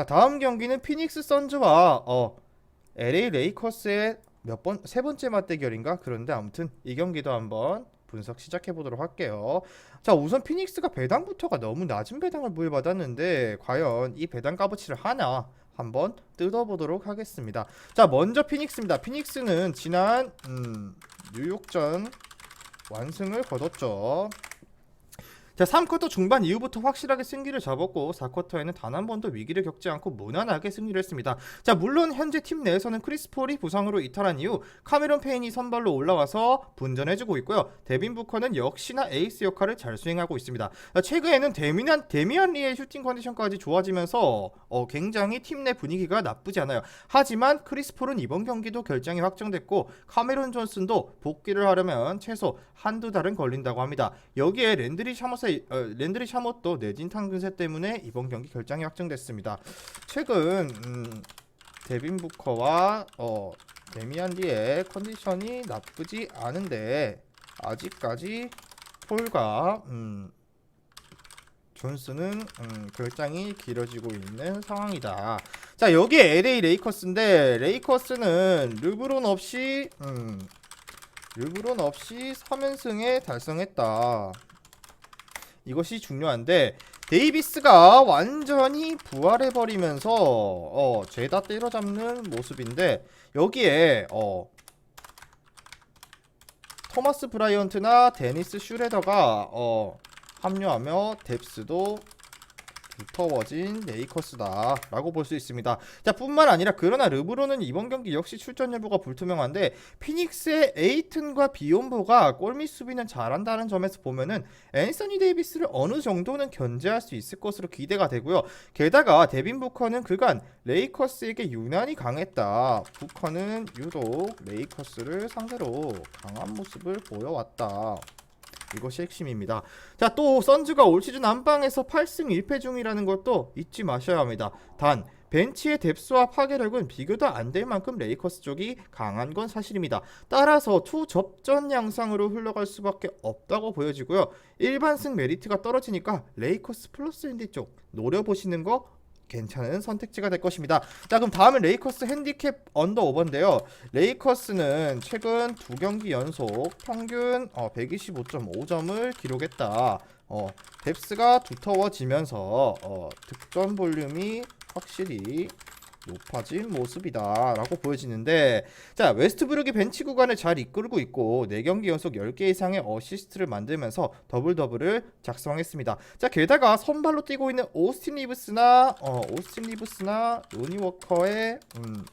자, 다음 경기는 피닉스 선즈와 어, LA 레이커스의 몇 번 세 번째 맞대결인가? 그런데 아무튼 이 경기도 한번 분석 시작해 보도록 할게요. 자, 우선 피닉스가 배당부터가 너무 낮은 배당을 부여받았는데 과연 이 배당 값어치를 하나 한번 뜯어보도록 하겠습니다. 자, 먼저 피닉스입니다. 피닉스는 지난 음, 뉴욕전 완승을 거뒀죠. 자, 3쿼터 중반 이후부터 확실하게 승기를 잡았고 4쿼터에는 단 한 번도 위기를 겪지 않고 무난하게 승리를 했습니다. 자, 물론 현재 팀 내에서는 크리스 폴이 부상으로 이탈한 이후 카메론 페인이 선발로 올라와서 분전해주고 있고요. 데빈 부커는 역시나 에이스 역할을 잘 수행하고 있습니다. 자, 최근에는 데미안 데미안 리의 슈팅 컨디션까지 좋아지면서 어, 굉장히 팀 내 분위기가 나쁘지 않아요. 하지만 크리스 폴은 이번 경기도 결장이 확정됐고 카메론 존슨도 복귀를 하려면 최소 한두 달은 걸린다고 합니다. 여기에 랜드리 샤머스의 어, 랜드리 샤머도 내진 탕근세 때문에 이번 경기 결장이 확정됐습니다. 최근 음, 데빈 부커와 어, 데미안 리의 컨디션이 나쁘지 않은데 아직까지 폴과 음, 존스는 음, 결장이 길어지고 있는 상황이다. 자 여기에 LA 레이커스인데 레이커스는 르브론 없이 음, 르브론 없이 3연승에 달성했다. 이것이 중요한데 데이비스가 완전히 부활해 버리면서 어, 죄다 때려잡는 모습인데 여기에 어, 토마스 브라이언트나 데니스 슈레더가 어, 합류하며 뎁스도 두터워진 레이커스다 라고 볼 수 있습니다. 자, 뿐만 아니라 그러나 르브론은 이번 경기 역시 출전 여부가 불투명한데 피닉스의 에이튼과 비욘보가 골밑 수비는 잘한다는 점에서 보면은 앤서니 데이비스를 어느 정도는 견제할 수 있을 것으로 기대가 되고요. 게다가 데빈 부커는 그간 레이커스에게 유난히 강했다. 부커는 유독 레이커스를 상대로 강한 모습을 보여왔다. 이것이 핵심입니다. 자, 또 선즈가 올 시즌 안방에서 8승 1패 중이라는 것도 잊지 마셔야 합니다. 단 벤치의 뎁스와 파괴력은 비교도 안 될 만큼 레이커스 쪽이 강한 건 사실입니다. 따라서 투 접전 양상으로 흘러갈 수밖에 없다고 보여지고요. 일반승 메리트가 떨어지니까 레이커스 플러스 핸디 쪽 노려보시는 거 괜찮은 선택지가 될 것입니다. 자, 그럼 다음은 레이커스 핸디캡 언더 오버인데요. 레이커스는 최근 두 경기 연속 평균 어, 125.5점을 기록했다. 어, 뎁스가 두터워지면서 어, 득점 볼륨이 확실히 높아진 모습이다라고 보여지는데 자 웨스트브룩이 벤치 구간을 잘 이끌고 있고 4경기 연속 10개 이상의 어시스트를 만들면서 더블 더블을 작성했습니다. 자 게다가 선발로 뛰고 있는 오스틴 리브스나 어, 오스틴 리브스나 로니 워커의 음,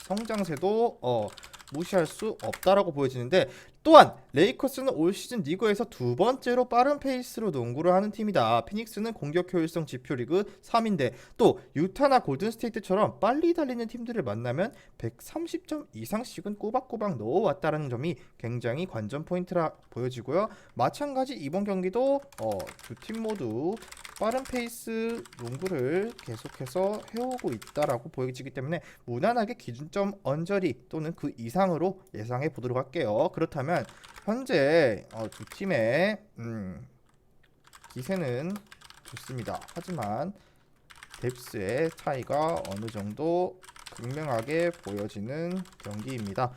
성장세도 어, 무시할 수 없다라고 보여지는데 또한 레이커스는 올 시즌 리그에서 두 번째로 빠른 페이스로 농구를 하는 팀이다. 피닉스는 공격 효율성 지표 리그 3인데 또 유타나 골든스테이트처럼 빨리 달리는 팀들을 만나면 130점 이상씩은 꼬박꼬박 넣어왔다는 점이 굉장히 관전 포인트라 보여지고요. 마찬가지 이번 경기도 어, 두 팀 모두 빠른 페이스 농구를 계속해서 해오고 있다라고 보여지기 때문에 무난하게 기준점 언저리 또는 그 이상으로 예상해 보도록 할게요. 그렇다면 현재 어, 두 팀의 음, 기세는 좋습니다. 하지만 뎁스의 차이가 어느 정도 극명하게 보여지는 경기입니다.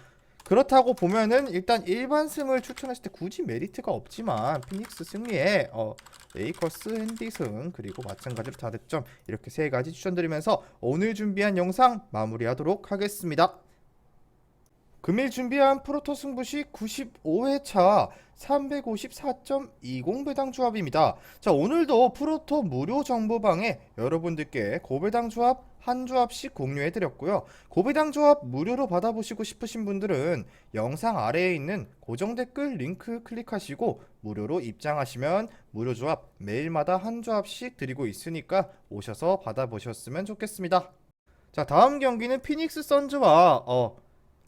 그렇다고 보면은 일단 일반 승을 추천했을 때 굳이 메리트가 없지만 피닉스 승리에 어, 레이커스 핸디승 그리고 마찬가지로 다득점 이렇게 세 가지 추천드리면서 오늘 준비한 영상 마무리하도록 하겠습니다. 금일 준비한 프로토 승부시 95회차 354.20 배당 조합입니다. 자, 오늘도 프로토 무료 정보방에 여러분들께 고배당 조합 한 조합씩 공유해 드렸고요. 고배당 조합 무료로 받아보시고 싶으신 분들은 영상 아래에 있는 고정 댓글 링크 클릭하시고 무료로 입장하시면 무료 조합 매일마다 한 조합씩 드리고 있으니까 오셔서 받아보셨으면 좋겠습니다. 자, 다음 경기는 피닉스 선즈와 어,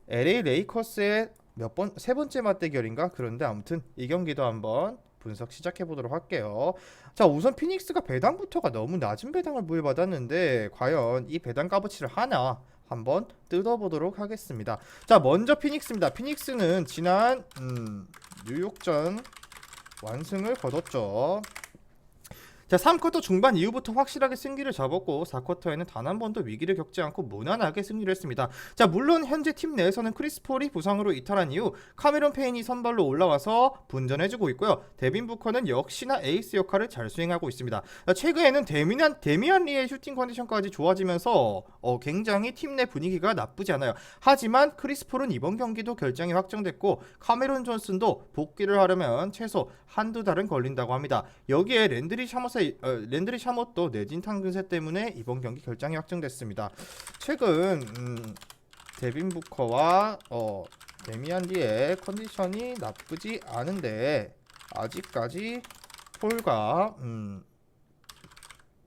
LA 레이커스의 몇 번 세 번째 맞대결인가? 그런데 아무튼 이 경기도 한번 분석 시작해 보도록 할게요. 자, 우선 피닉스가 배당부터가 너무 낮은 배당을 부여받았는데 과연 이 배당 값어치를 하나 한번 뜯어보도록 하겠습니다. 자, 먼저 피닉스입니다. 피닉스는 지난 음, 뉴욕전 완승을 거뒀죠. 자, 3쿼터 중반 이후부터 확실하게 승기를 잡았고 4쿼터에는 단 한 번도 위기를 겪지 않고 무난하게 승리를 했습니다. 자, 물론 현재 팀 내에서는 크리스 폴이 부상으로 이탈한 이후 카메론 페인이 선발로 올라와서 분전해주고 있고요. 데빈 부커는 역시나 에이스 역할을 잘 수행하고 있습니다. 자, 최근에는 데미안 데미안 리의 슈팅 컨디션까지 좋아지면서 어, 굉장히 팀 내 분위기가 나쁘지 않아요. 하지만 크리스 폴은 이번 경기도 결장이 확정됐고 카메론 존슨도 복귀를 하려면 최소 한두 달은 걸린다고 합니다. 여기에 랜드리 샤못의 어, 랜드리 샤못도 내진 탕근세 때문에 이번 경기 결장이 확정됐습니다. 최근 음, 데빈 부커와 어, 데미안 리의 컨디션이 나쁘지 않은데 아직까지 폴과 음,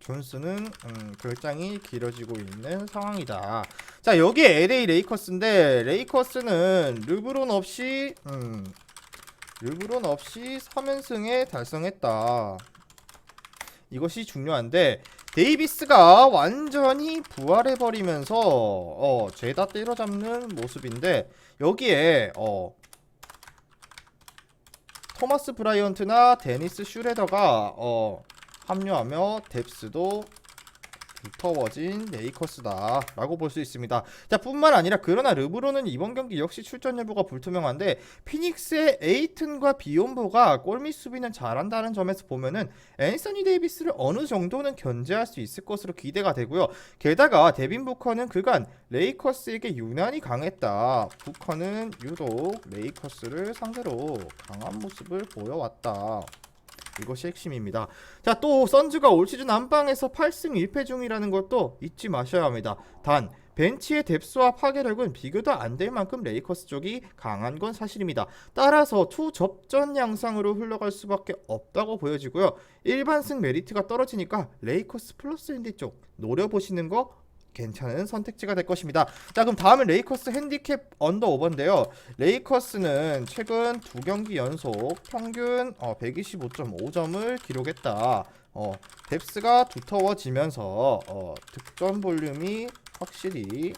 존스는 음, 결장이 길어지고 있는 상황이다. 자 여기에 LA 레이커스인데 레이커스는 르브론 없이 음, 르브론 없이 3연승에 달성했다. 이것이 중요한데 데이비스가 완전히 부활해버리면서 어, 죄다 때려잡는 모습인데 여기에 어, 토마스 브라이언트나 데니스 슈레더가 어, 합류하며 뎁스도 두터워진 레이커스다 라고 볼 수 있습니다. 자 뿐만 아니라 그러나 르브론은 이번 경기 역시 출전 여부가 불투명한데 피닉스의 에이튼과 비욘보가 골밑 수비는 잘한다는 점에서 보면은 앤서니 데이비스를 어느 정도는 견제할 수 있을 것으로 기대가 되고요. 게다가 데빈 부커는 그간 레이커스에게 유난히 강했다. 부커는 유독 레이커스를 상대로 강한 모습을 보여왔다 이것이 핵심입니다. 자, 또 선즈가 올 시즌 안방에서 8승 1패 중이라는 것도 잊지 마셔야 합니다. 단 벤치의 뎁스와 파괴력은 비교도 안 될 만큼 레이커스 쪽이 강한 건 사실입니다. 따라서 투 접전 양상으로 흘러갈 수밖에 없다고 보여지고요. 일반승 메리트가 떨어지니까 레이커스 플러스 핸디 쪽 노려보시는 거 괜찮은 선택지가 될 것입니다. 자 그럼 다음은 레이커스 핸디캡 언더 오버인데요. 레이커스는 최근 두 경기 연속 평균 어, 125.5점을 기록했다. 어, 뎁스가 두터워지면서 어, 득점 볼륨이 확실히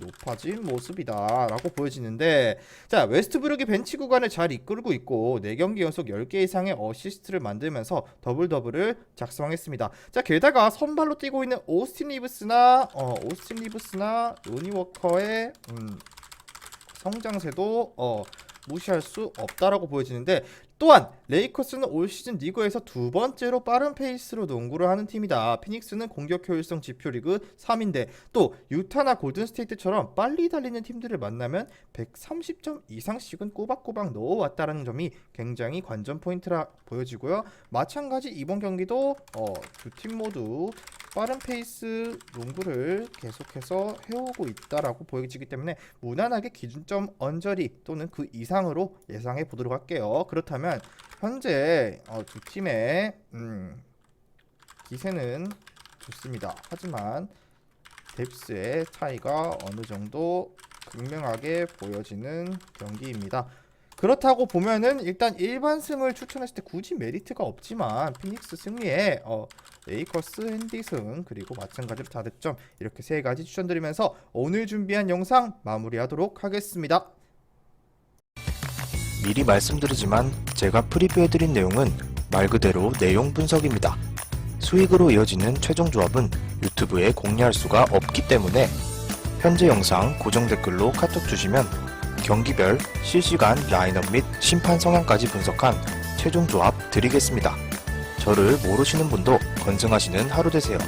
높아진 모습이다라고 보여지는데 자 웨스트브룩이 벤치 구간을 잘 이끌고 있고 4경기 연속 10개 이상의 어시스트를 만들면서 더블 더블을 작성했습니다. 자 게다가 선발로 뛰고 있는 오스틴 리브스나 어, 오스틴 리브스나 로니 워커의 음, 성장세도 어, 무시할 수 없다라고 보여지는데 또한 레이커스는 올 시즌 리그에서 두 번째로 빠른 페이스로 농구를 하는 팀이다. 피닉스는 공격 효율성 지표 리그 3인데 또 유타나 골든 스테이트처럼 빨리 달리는 팀들을 만나면 130점 이상씩은 꼬박꼬박 넣어왔다는 점이 굉장히 관전 포인트라 보여지고요. 마찬가지 이번 경기도 어, 두 팀 모두 빠른 페이스 농구를 계속해서 해오고 있다라고 보여지기 때문에 무난하게 기준점 언저리 또는 그 이상으로 예상해 보도록 할게요. 그렇다면 현재 어, 두 팀의 음, 기세는 좋습니다. 하지만 뎁스의 차이가 어느 정도 극명하게 보여지는 경기입니다. 그렇다고 보면은 일단 일반승을 추천했을 때 굳이 메리트가 없지만 피닉스 승리에 어, 레이커스 핸디승 그리고 마찬가지로 다득점 이렇게 세 가지 추천드리면서 오늘 준비한 영상 마무리하도록 하겠습니다. 미리 말씀드리지만 제가 프리뷰해드린 내용은 말 그대로 내용 분석입니다. 수익으로 이어지는 최종 조합은 유튜브에 공개할 수가 없기 때문에 현재 영상 고정 댓글로 카톡 주시면 경기별 실시간 라인업 및 심판 성향까지 분석한 최종 조합 드리겠습니다. 저를 모르시는 분도 건승하시는 하루 되세요.